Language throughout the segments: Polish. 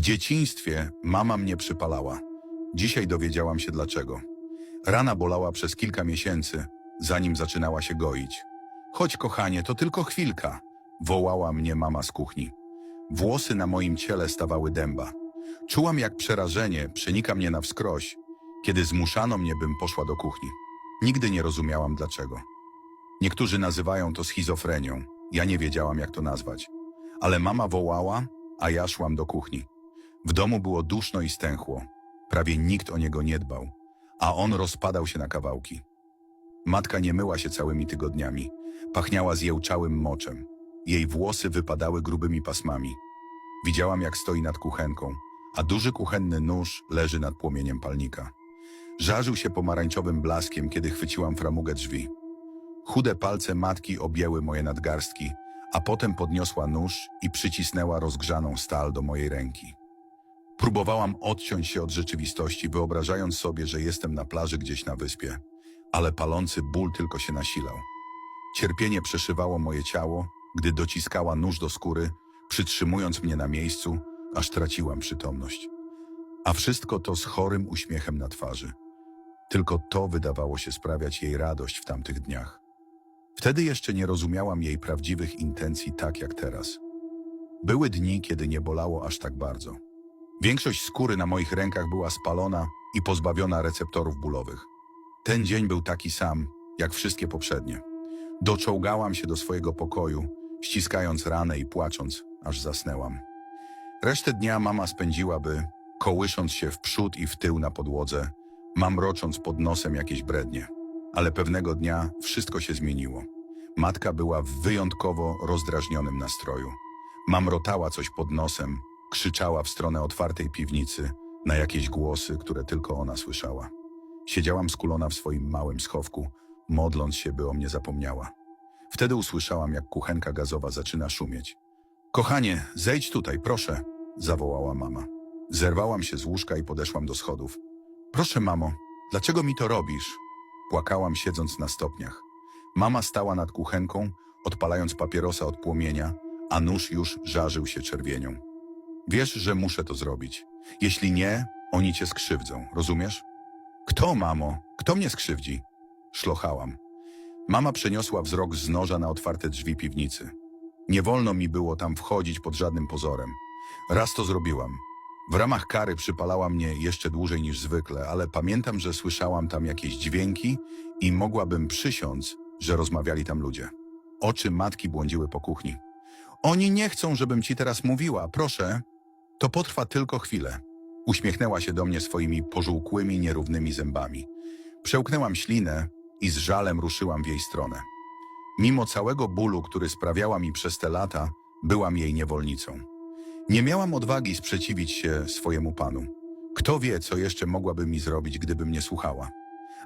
W dzieciństwie mama mnie przypalała. Dzisiaj dowiedziałam się dlaczego. Rana bolała przez kilka miesięcy, zanim zaczynała się goić. Chodź, kochanie, to tylko chwilka, wołała mnie mama z kuchni. Włosy na moim ciele stawały dęba. Czułam, jak przerażenie przenika mnie na wskroś, kiedy zmuszano mnie, bym poszła do kuchni. Nigdy nie rozumiałam dlaczego. Niektórzy nazywają to schizofrenią. Ja nie wiedziałam, jak to nazwać. Ale mama wołała, a ja szłam do kuchni. W domu było duszno i stęchło. Prawie nikt o niego nie dbał, a on rozpadał się na kawałki. Matka nie myła się całymi tygodniami. Pachniała zjełczałym moczem. Jej włosy wypadały grubymi pasmami. Widziałam, jak stoi nad kuchenką, a duży kuchenny nóż leży nad płomieniem palnika. Żarzył się pomarańczowym blaskiem, kiedy chwyciłam framugę drzwi. Chude palce matki objęły moje nadgarstki, a potem podniosła nóż i przycisnęła rozgrzaną stal do mojej ręki. Próbowałam odciąć się od rzeczywistości, wyobrażając sobie, że jestem na plaży gdzieś na wyspie, ale palący ból tylko się nasilał. Cierpienie przeszywało moje ciało, gdy dociskała nóż do skóry, przytrzymując mnie na miejscu, aż traciłam przytomność. A wszystko to z chorym uśmiechem na twarzy. Tylko to wydawało się sprawiać jej radość w tamtych dniach. Wtedy jeszcze nie rozumiałam jej prawdziwych intencji tak jak teraz. Były dni, kiedy nie bolało aż tak bardzo. Większość skóry na moich rękach była spalona i pozbawiona receptorów bólowych. Ten dzień był taki sam, jak wszystkie poprzednie. Doczołgałam się do swojego pokoju, ściskając ranę i płacząc, aż zasnęłam. Resztę dnia mama spędziłaby, kołysząc się w przód i w tył na podłodze, mamrocząc pod nosem jakieś brednie. Ale pewnego dnia wszystko się zmieniło. Matka była w wyjątkowo rozdrażnionym nastroju. Mamrotała coś pod nosem, krzyczała w stronę otwartej piwnicy na jakieś głosy, które tylko ona słyszała. Siedziałam skulona w swoim małym schowku, modląc się, by o mnie zapomniała. Wtedy usłyszałam, jak kuchenka gazowa zaczyna szumieć. Kochanie, zejdź tutaj, proszę, zawołała mama. Zerwałam się z łóżka i podeszłam do schodów. Proszę, mamo, dlaczego mi to robisz? Płakałam siedząc na stopniach. Mama stała nad kuchenką, odpalając papierosa od płomienia, a nóż już żarzył się czerwienią. Wiesz, że muszę to zrobić. Jeśli nie, oni cię skrzywdzą, rozumiesz? Kto, mamo? Kto mnie skrzywdzi? Szlochałam. Mama przeniosła wzrok z noża na otwarte drzwi piwnicy. Nie wolno mi było tam wchodzić pod żadnym pozorem. Raz to zrobiłam. W ramach kary przypalała mnie jeszcze dłużej niż zwykle, ale pamiętam, że słyszałam tam jakieś dźwięki i mogłabym przysiąc, że rozmawiali tam ludzie. Oczy matki błądziły po kuchni. Oni nie chcą, żebym ci teraz mówiła, proszę. To potrwa tylko chwilę. Uśmiechnęła się do mnie swoimi pożółkłymi, nierównymi zębami. Przełknęłam ślinę i z żalem ruszyłam w jej stronę. Mimo całego bólu, który sprawiała mi przez te lata, byłam jej niewolnicą. Nie miałam odwagi sprzeciwić się swojemu panu. Kto wie, co jeszcze mogłaby mi zrobić, gdyby mnie słuchała.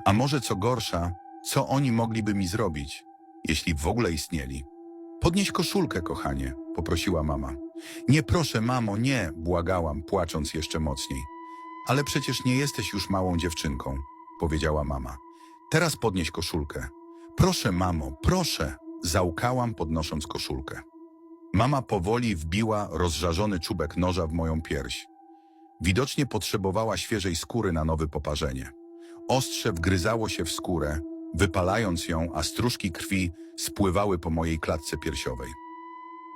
A może co gorsza, co oni mogliby mi zrobić, jeśli w ogóle istnieli. Podnieś koszulkę, kochanie, poprosiła mama. Nie proszę, mamo, nie, błagałam, płacząc jeszcze mocniej. Ale przecież nie jesteś już małą dziewczynką, powiedziała mama. Teraz podnieś koszulkę. Proszę, mamo, proszę, załkałam, podnosząc koszulkę. Mama powoli wbiła rozżarzony czubek noża w moją pierś. Widocznie potrzebowała świeżej skóry na nowe poparzenie. Ostrze wgryzało się w skórę, wypalając ją, a stróżki krwi spływały po mojej klatce piersiowej.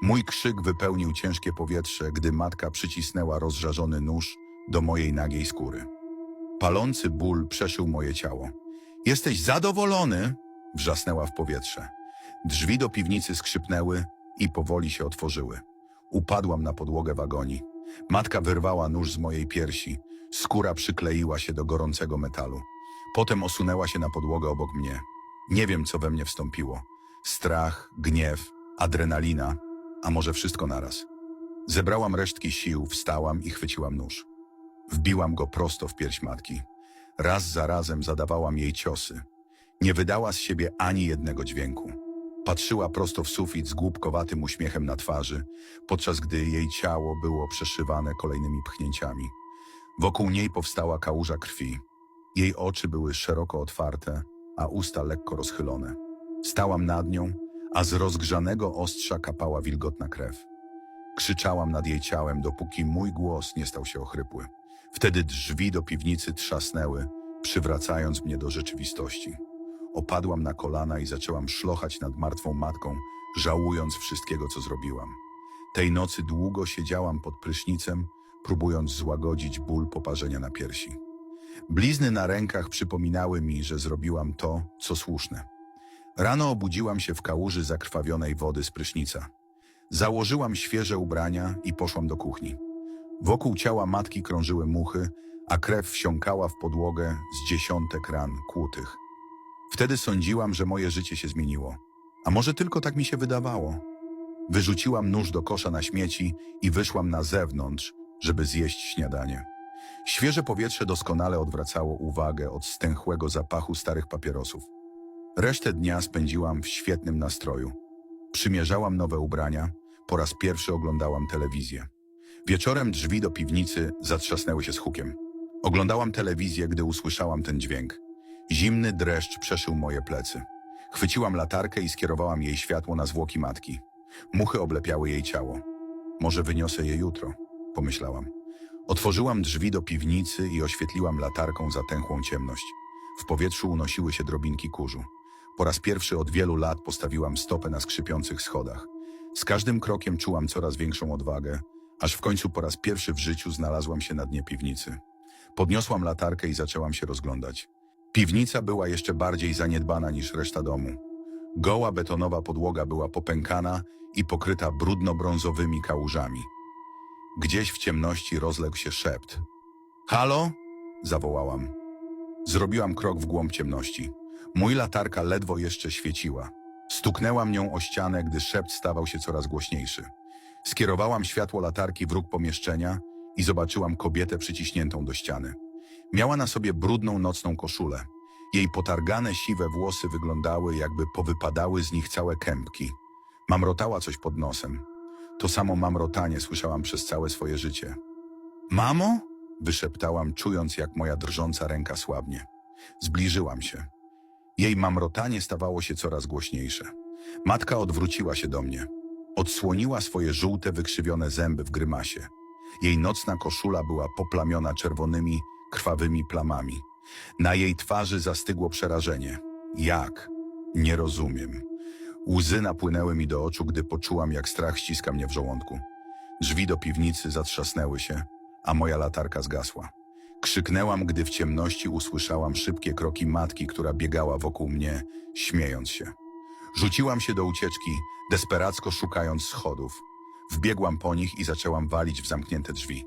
Mój krzyk wypełnił ciężkie powietrze, gdy matka przycisnęła rozżarzony nóż do mojej nagiej skóry. Palący ból przeszył moje ciało. Jesteś zadowolony? wrzasnęła w powietrze. Drzwi do piwnicy skrzypnęły i powoli się otworzyły. Upadłam na podłogę wagoni. Matka wyrwała nóż z mojej piersi. Skóra przykleiła się do gorącego metalu. Potem osunęła się na podłogę obok mnie. Nie wiem, co we mnie wstąpiło. Strach, gniew, adrenalina, a może wszystko naraz. Zebrałam resztki sił, wstałam i chwyciłam nóż. Wbiłam go prosto w pierś matki. Raz za razem zadawałam jej ciosy. Nie wydała z siebie ani jednego dźwięku. Patrzyła prosto w sufit z głupkowatym uśmiechem na twarzy, podczas gdy jej ciało było przeszywane kolejnymi pchnięciami. Wokół niej powstała kałuża krwi. Jej oczy były szeroko otwarte, a usta lekko rozchylone. Stałam nad nią, a z rozgrzanego ostrza kapała wilgotna krew. Krzyczałam nad jej ciałem, dopóki mój głos nie stał się ochrypły. Wtedy drzwi do piwnicy trzasnęły, przywracając mnie do rzeczywistości. Opadłam na kolana i zaczęłam szlochać nad martwą matką, żałując wszystkiego, co zrobiłam. Tej nocy długo siedziałam pod prysznicem, próbując złagodzić ból poparzenia na piersi. Blizny na rękach przypominały mi, że zrobiłam to, co słuszne. Rano obudziłam się w kałuży zakrwawionej wody z prysznica. Założyłam świeże ubrania i poszłam do kuchni. Wokół ciała matki krążyły muchy, a krew wsiąkała w podłogę z dziesiątek ran kłutych. Wtedy sądziłam, że moje życie się zmieniło. A może tylko tak mi się wydawało? Wyrzuciłam nóż do kosza na śmieci i wyszłam na zewnątrz, żeby zjeść śniadanie. Świeże powietrze doskonale odwracało uwagę od stęchłego zapachu starych papierosów. Resztę dnia spędziłam w świetnym nastroju. Przymierzałam nowe ubrania, po raz pierwszy oglądałam telewizję. Wieczorem drzwi do piwnicy zatrzasnęły się z hukiem. Oglądałam telewizję, gdy usłyszałam ten dźwięk. Zimny dreszcz przeszył moje plecy. Chwyciłam latarkę i skierowałam jej światło na zwłoki matki. Muchy oblepiały jej ciało. Może wyniosę je jutro, pomyślałam. Otworzyłam drzwi do piwnicy i oświetliłam latarką zatęchłą ciemność. W powietrzu unosiły się drobinki kurzu. Po raz pierwszy od wielu lat postawiłam stopę na skrzypiących schodach. Z każdym krokiem czułam coraz większą odwagę, aż w końcu po raz pierwszy w życiu znalazłam się na dnie piwnicy. Podniosłam latarkę i zaczęłam się rozglądać. Piwnica była jeszcze bardziej zaniedbana niż reszta domu. Goła betonowa podłoga była popękana i pokryta brudno-brązowymi kałużami. Gdzieś w ciemności rozległ się szept. Halo? zawołałam. Zrobiłam krok w głąb ciemności. Mój latarka ledwo jeszcze świeciła. Stuknęłam nią o ścianę, gdy szept stawał się coraz głośniejszy. Skierowałam światło latarki w róg pomieszczenia i zobaczyłam kobietę przyciśniętą do ściany. Miała na sobie brudną nocną koszulę. Jej potargane siwe włosy wyglądały, jakby powypadały z nich całe kępki. Mamrotała coś pod nosem. To samo mamrotanie słyszałam przez całe swoje życie. Mamo? Wyszeptałam, czując, jak moja drżąca ręka słabnie. Zbliżyłam się. Jej mamrotanie stawało się coraz głośniejsze. Matka odwróciła się do mnie. Odsłoniła swoje żółte, wykrzywione zęby w grymasie. Jej nocna koszula była poplamiona czerwonymi, krwawymi plamami. Na jej twarzy zastygło przerażenie. Jak? Nie rozumiem. Łzy napłynęły mi do oczu, gdy poczułam, jak strach ściska mnie w żołądku. Drzwi do piwnicy zatrzasnęły się, a moja latarka zgasła. Krzyknęłam, gdy w ciemności usłyszałam szybkie kroki matki, która biegała wokół mnie, śmiejąc się. Rzuciłam się do ucieczki, desperacko szukając schodów. Wbiegłam po nich i zaczęłam walić w zamknięte drzwi.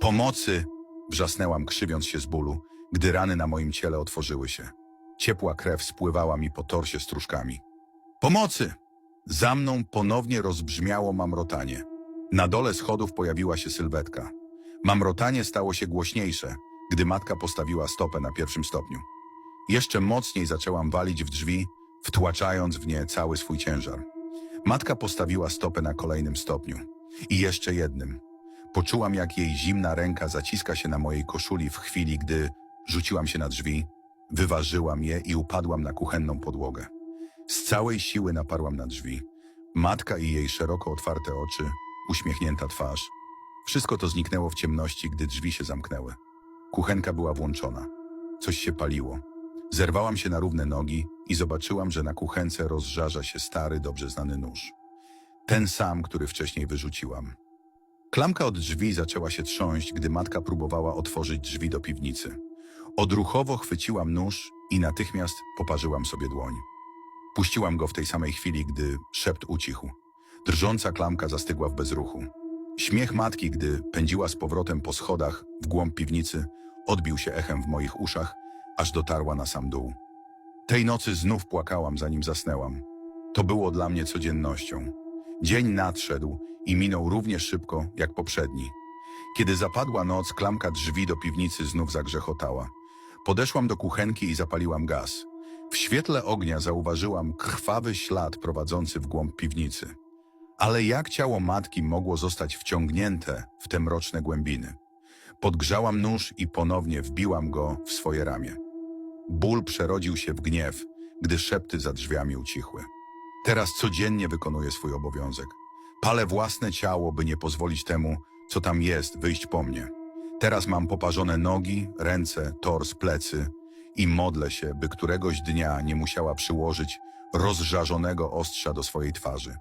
Pomocy! Wrzasnęłam, krzywiąc się z bólu, gdy rany na moim ciele otworzyły się. Ciepła krew spływała mi po torsie stróżkami. Pomocy! Za mną ponownie rozbrzmiało mamrotanie. Na dole schodów pojawiła się sylwetka. Mamrotanie stało się głośniejsze, gdy matka postawiła stopę na pierwszym stopniu. Jeszcze mocniej zaczęłam walić w drzwi, wtłaczając w nie cały swój ciężar. Matka postawiła stopę na kolejnym stopniu. I jeszcze jednym. Poczułam, jak jej zimna ręka zaciska się na mojej koszuli w chwili, gdy rzuciłam się na drzwi, wyważyłam je i upadłam na kuchenną podłogę. Z całej siły naparłam na drzwi. Matka i jej szeroko otwarte oczy, uśmiechnięta twarz. Wszystko to zniknęło w ciemności, gdy drzwi się zamknęły. Kuchenka była włączona. Coś się paliło. Zerwałam się na równe nogi i zobaczyłam, że na kuchence rozżarza się stary, dobrze znany nóż. Ten sam, który wcześniej wyrzuciłam. Klamka od drzwi zaczęła się trząść, gdy matka próbowała otworzyć drzwi do piwnicy. Odruchowo chwyciłam nóż i natychmiast poparzyłam sobie dłoń. Puściłam go w tej samej chwili, gdy szept ucichł. Drżąca klamka zastygła w bezruchu. Śmiech matki, gdy pędziła z powrotem po schodach w głąb piwnicy, odbił się echem w moich uszach, aż dotarła na sam dół. Tej nocy znów płakałam, zanim zasnęłam. To było dla mnie codziennością. Dzień nadszedł i minął równie szybko jak poprzedni. Kiedy zapadła noc, klamka drzwi do piwnicy znów zagrzechotała. Podeszłam do kuchenki i zapaliłam gaz. W świetle ognia zauważyłam krwawy ślad prowadzący w głąb piwnicy. Ale jak ciało matki mogło zostać wciągnięte w te mroczne głębiny? Podgrzałam nóż i ponownie wbiłam go w swoje ramię. Ból przerodził się w gniew, gdy szepty za drzwiami ucichły. Teraz codziennie wykonuję swój obowiązek. Palę własne ciało, by nie pozwolić temu, co tam jest, wyjść po mnie. Teraz mam poparzone nogi, ręce, tors, plecy i modlę się, by któregoś dnia nie musiała przyłożyć rozżarzonego ostrza do swojej twarzy.